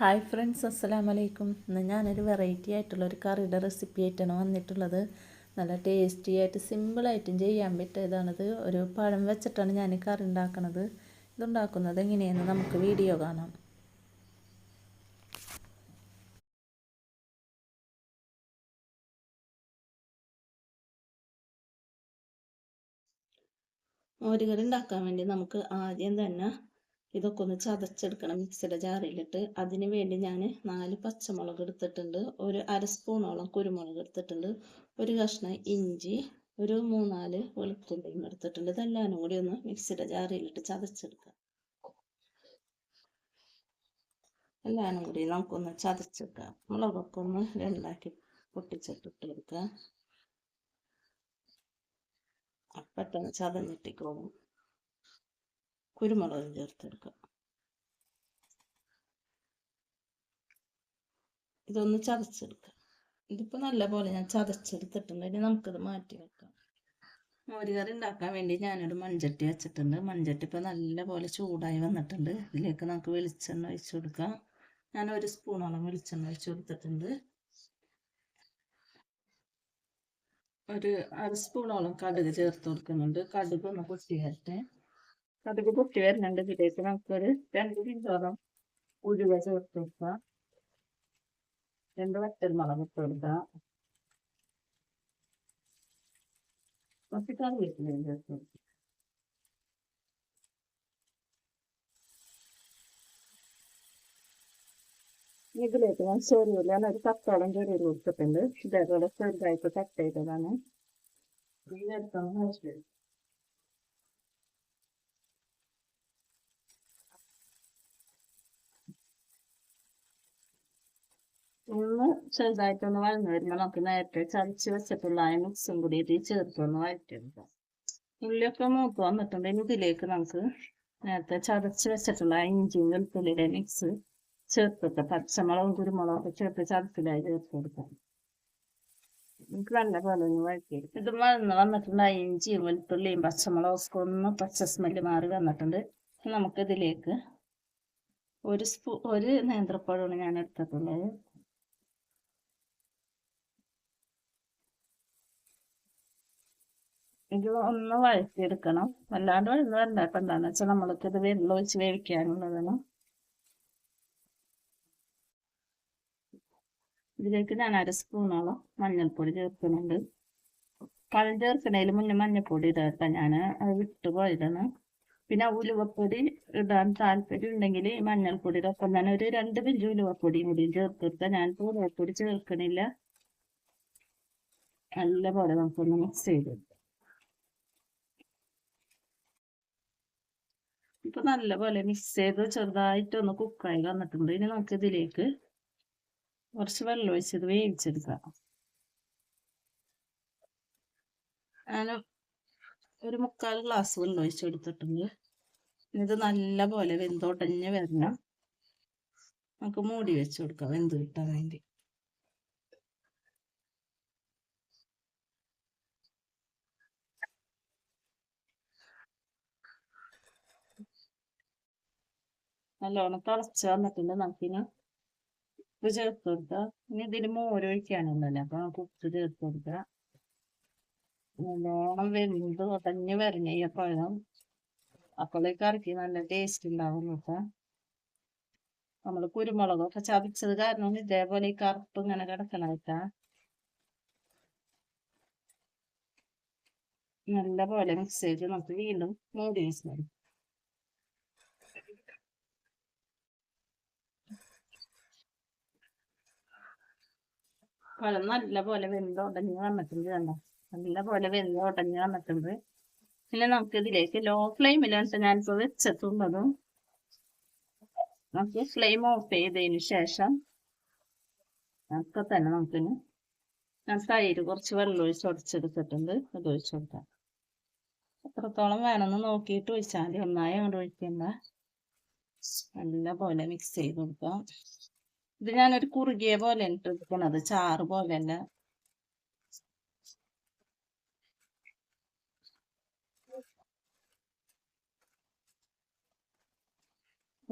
Hi friends അസ്സലാം വലൈക്കും ഇന്ന് ഞാനൊരു വെറൈറ്റി ആയിട്ടുള്ള ഒരു കറിയുടെ റെസിപ്പി ആയിട്ടാണ് വന്നിട്ടുള്ളത്. നല്ല ടേസ്റ്റി ആയിട്ട് സിമ്പിളായിട്ടും ചെയ്യാൻ പറ്റിയതാണിത്. ഒരു പഴം വെച്ചിട്ടാണ് ഞാൻ കറി ഉണ്ടാക്കുന്നത് ഇതുണ്ടാക്കുന്നത് എങ്ങനെയെന്ന് നമുക്ക് വീഡിയോ കാണാം. മോരുകറി ഉണ്ടാക്കാൻ വേണ്ടി നമുക്ക് ആദ്യം തന്നെ ഇതൊക്കെ ഒന്ന് ചതച്ചെടുക്കണം മിക്സിയുടെ ജാറിലിട്ട്. അതിന് വേണ്ടി ഞാൻ നാല് പച്ചമുളക് എടുത്തിട്ടുണ്ട്. ഒരു അര സ്പൂണോളം കുരുമുളക് എടുത്തിട്ടുണ്ട്. ഒരു കഷ്ണം ഇഞ്ചി ഒരു മൂന്നാൽ വെളുത്തുള്ളിയും എടുത്തിട്ടുണ്ട്. ഇതെല്ലാനും കൂടി ഒന്ന് മിക്സിയുടെ ജാറിലിട്ട് ചതച്ചെടുക്കാം. എല്ലാം കൂടി നമുക്കൊന്ന് ചതച്ചെടുക്കാം. മുളകൊക്കെ ഒന്ന് രണ്ടാക്കി പൊട്ടിച്ചിട്ടിട്ട് എടുക്കാം പെട്ടെന്ന് ചതഞ്ഞിട്ടിക്കോളും കുരുമുളക് ചേർത്തെടുക്കാം. ഇതൊന്ന് ചതച്ചെടുക്കുക ഇതിപ്പോ നല്ല പോലെ ഞാൻ ചതച്ചെടുത്തിട്ടുണ്ട്. ഇനി നമുക്കിത് മാറ്റി വെക്കാം. മോരുകറി ഉണ്ടാക്കാൻ വേണ്ടി ഞാനൊരു മൺചട്ടി വെച്ചിട്ടുണ്ട്. മൺചട്ടി ഇപ്പോൾ നല്ല പോലെ ചൂടായി വന്നിട്ടുണ്ട്. ഇതിലേക്ക് നമുക്ക് വെളിച്ചെണ്ണ ഒഴിച്ചു കൊടുക്കാം. ഞാൻ ഒരു സ്പൂണോളം വെളിച്ചെണ്ണ ഒഴിച്ചു കൊടുത്തിട്ടുണ്ട്. ഒരു അര സ്പൂണോളം കടുക് ചേർത്ത് കൊടുക്കുന്നുണ്ട്. കടുക് ഒന്ന് പൊട്ടി വരട്ടെ കടുക് പൊട്ടി വരുന്നുണ്ട് ഇതിലേക്ക് നമുക്കൊരു രണ്ട് കിലോളം ഉരുവ ചേർത്ത് കൊടുക്കാം രണ്ട് വറ്റൽ മുളക് ഇട്ട് കൊടുക്കാം കുറച്ച് കറിവേപ്പിലയും ചേർത്ത് കൊടുക്കാം ഇതിലേക്ക് ഞാൻ ചെറിയ ഒരു പത്തോളം ചെറിയ കൊടുത്തിട്ടുണ്ട് ഇതേപോലെ ചെറുതായിട്ട് കട്ട് ചെയ്തതാണ് ഇതെടുത്താണ് ആവശ്യം ഒന്ന് ചെറുതായിട്ടൊന്ന് വഴന്നു വരുമ്പോൾ നമുക്ക് നേരത്തെ ചതച്ച് വെച്ചിട്ടുള്ള ആ മിക്സും കൂടി ഇതിൽ ചേർത്തൊന്ന് വഴറ്റിയെടുക്കാം. ഉള്ളിയൊക്കെ മൂത്ത് വന്നിട്ടുണ്ടെങ്കിൽ ഇതിലേക്ക് നമുക്ക് നേരത്തെ ചതച്ച് വെച്ചിട്ടുള്ള ഇഞ്ചിയും വെളുത്തുള്ളിയുടെ മിക്സ് ചേർത്തിട്ട് പച്ചമുളകും കുരുമുളകൊക്കെ ചേർത്ത് ചതച്ചിലായി ചേർത്ത് കൊടുക്കാം നമുക്ക് നല്ല പോലെ ഒന്ന് വഴറ്റിയെടുക്കും. ഇത് വഴന്ന് വന്നിട്ടുണ്ട്. ഇഞ്ചിയും വെളുത്തുള്ളിയും പച്ചമുളകൊക്കെ ഒന്ന് പച്ച സ്മെല്ല് മാറി വന്നിട്ടുണ്ട്. നമുക്കിതിലേക്ക് ഒരു സ്പൂ ഒരു നേന്ത്രപ്പഴമാണ് ഞാൻ എടുത്തിട്ടുള്ളത്. ഇത് ഒന്ന് വഴറ്റിയെടുക്കണം. വല്ലാണ്ട് വെള്ളം വരണ്ട ഇപ്പം എന്താണെന്ന് വെച്ചാൽ നമ്മൾക്ക് ഇത് വെള്ളം ഒഴിച്ച് വേവിക്കാനുള്ളതാണ്. ഇതിലേക്ക് ഞാൻ അര സ്പൂണോളം മഞ്ഞൾപ്പൊടി ചേർക്കുന്നുണ്ട്. പഴം ചേർക്കണതിൽ മുന്നേ മഞ്ഞൾപ്പൊടി ഇടാത്ത ഞാൻ അത് വിട്ടുപോയതാണ് പിന്നെ ഉലുവപ്പൊടി ഇടാൻ താല്പര്യം ഉണ്ടെങ്കിൽ ഈ മഞ്ഞൾപ്പൊടിയുടെ ഒപ്പം തന്നെ ഒരു രണ്ട് പിഞ്ച് ഉലുവപ്പൊടിയും കൂടി ചേർത്തെടുത്ത ഞാൻ ഉലുവപ്പൊടി ചേർക്കണില്ല. നല്ലപോലെ നമുക്കൊന്ന് മിക്സ് ചെയ്തെടുക്കാം ഇപ്പൊ നല്ലപോലെ മിക്സ് ചെയ്ത് ചെറുതായിട്ടൊന്ന് കുക്കായി വന്നിട്ടുണ്ട്. ഇനി നമുക്ക് ഇതിലേക്ക് കുറച്ച് വെള്ളം ഒഴിച്ചത് വേവിച്ചെടുക്കാം. ഞാൻ ഒരു മുക്കാൽ ഗ്ലാസ് വെള്ളം ഒഴിച്ചെടുത്തിട്ടുണ്ട് ഇത് നല്ല പോലെ വെന്തോട്ടഞ്ഞ് വരണം. നമുക്ക് മൂടി വെച്ച് കൊടുക്കാം. വെന്ത് കിട്ടാൻ വേണ്ടി. നല്ലോണം തിളച്ച് വന്നിട്ടുണ്ട് നമുക്കിനി ഉപ്പ് ചേർത്ത് കൊടുക്കുക. ഇനി ഇതിന് മോര് ഒഴിക്കാനുണ്ടല്ലോ അപ്പൊ നമുക്ക് ഉപ്പ് ചേർത്ത് കൊടുക്കുക. നല്ലോണം വെന്ത് ഉടഞ്ഞ് വരണേ പഴം. അപ്പോഴേക്ക് കറിക്ക് നല്ല ടേസ്റ്റ് ഉണ്ടാവും കേട്ടോ. നമ്മൾ കുരുമുളകൊക്കെ ചതച്ചത് കാരണം ഇതേപോലെ ഈ കറുപ്പ് ഇങ്ങനെ കിടക്കണേട്ടാ നല്ല പോലെ മിക്സ് ചെയ്ത് നമുക്ക് വീണ്ടും മൂടി വെച്ചു പഴം നല്ല പോലെ വെന്ത് ഉടഞ്ഞ് വന്നിട്ടുണ്ട് കണ്ടോ? നല്ല പോലെ വെന്ത് ഉടഞ്ഞ് വന്നിട്ടുണ്ട്. പിന്നെ നമുക്ക് ഇതിലേക്ക് ലോ ഫ്ലെയിമിലാണ് ഞാനിപ്പോൾ വെച്ചിട്ടുള്ളതും നമുക്ക് ഫ്ലെയിം ഓഫ് ചെയ്തതിന് ശേഷം ഒക്കെ തന്നെ നമുക്കിന് ഞാൻ തൈര് കുറച്ച് വെള്ളം ഒഴിച്ച് ഉടച്ചെടുത്തിട്ടുണ്ട് അത് ഒഴിച്ചു കൊടുക്കാം. എത്രത്തോളം വേണമെന്ന് നോക്കിയിട്ട് ഒഴിച്ചാൽ മതി. ഒന്നായി അങ്ങോട്ട് ഒഴിക്കണ്ട. നല്ല പോലെ മിക്സ് ചെയ്ത് കൊടുക്കാം. ഇത് ഞാനൊരു കുറുകിയ പോലെ എടുക്കണത്. ചാറ് പോലെയല്ല.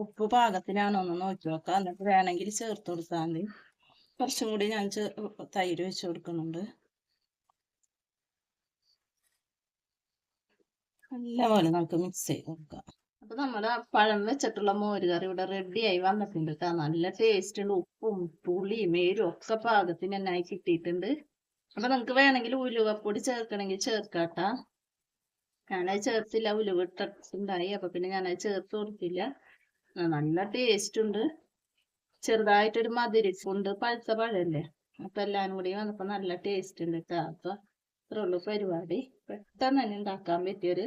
ഉപ്പ് പാകത്തിനാണോ ഒന്ന് നോക്കി നോക്കാം. എന്നിട്ട് വേണമെങ്കിൽ ചേർത്ത് കൊടുത്താൽ മതി. കുറച്ചും കൂടി ഞാൻ തൈര് വെച്ച് കൊടുക്കുന്നുണ്ട്. നല്ലപോലെ നമുക്ക് മിക്സ് ചെയ്ത് കൊടുക്കാം. അപ്പൊ നമ്മുടെ പഴം വെച്ചിട്ടുള്ള മോരുകറി ഇവിടെ റെഡി ആയി വന്നിട്ടുണ്ട് കേട്ടോ നല്ല ടേസ്റ്റ് ഉണ്ട് ഉപ്പും പുളിയും എരും ഒക്കെ പാകത്തിന് തന്നെയായി കിട്ടിയിട്ടുണ്ട്. അപ്പൊ നമുക്ക് വേണമെങ്കിൽ ഉലുവപ്പൊടി ചേർക്കണമെങ്കിൽ ചേർക്കാട്ടാ ഞാനത് ചേർത്തില്ല. ഉലുവ ഇട്ടിട്ടുണ്ടായി. അപ്പൊ പിന്നെ ഞാനത് ചേർത്ത് കൊടുത്തില്ല. നല്ല ടേസ്റ്റ് ഉണ്ട് ചെറുതായിട്ടൊരു മധുരിപ്പുണ്ട്. പഴുത്ത പഴല്ലേ? അപ്പൊ എല്ലാരും കൂടി വന്നപ്പോ നല്ല ടേസ്റ്റ് ഉണ്ട് കേട്ടോ അപ്പൊ ഇത്രേ ഉള്ളൂ പരിപാടി. പെട്ടെന്ന് തന്നെ ഉണ്ടാക്കാൻ പറ്റിയൊരു